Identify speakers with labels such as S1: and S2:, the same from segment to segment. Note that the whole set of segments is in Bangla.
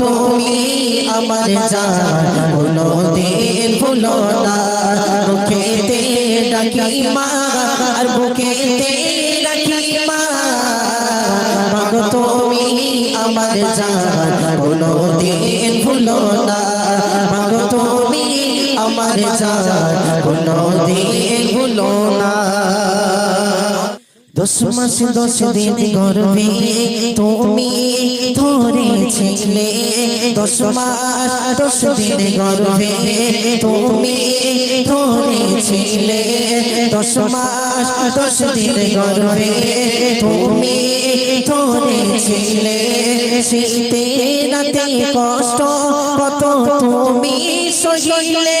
S1: তুমি আমার জান কোনো দিন ভুলো না বুকেতে ডাকি মা, আর বুকেতে ডাকি মা। তুমি আমার জান কোনো দিন ভুলো না তুমি আমার জান কোনো দিন ভুলো না দশ মাস দশ দিন গর্ভে তুমি ধরেছিলে দশ মাস দশ দিন গর্ভে তুমি ধরেছিলে দশ মাস দশ দিন গর্ভে তুমি ধরেছিলে শীতে রাতে কষ্ট কত তুমি সহিলে।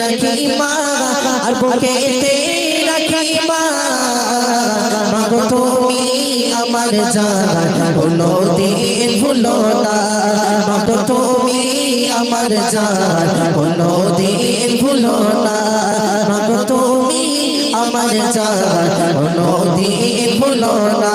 S1: রাখি মা আর বুকেতে রাখি মা। মাগো তুমি আমার জান কোনো দিন ভুলো না। মাগো তুমি আমার জান কোনো দিন ভুলো না। মাগো তুমি আমার জান কোনো দিন ভুলো না।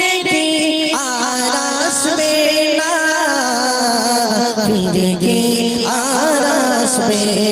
S1: জিন্দগি আর আসবে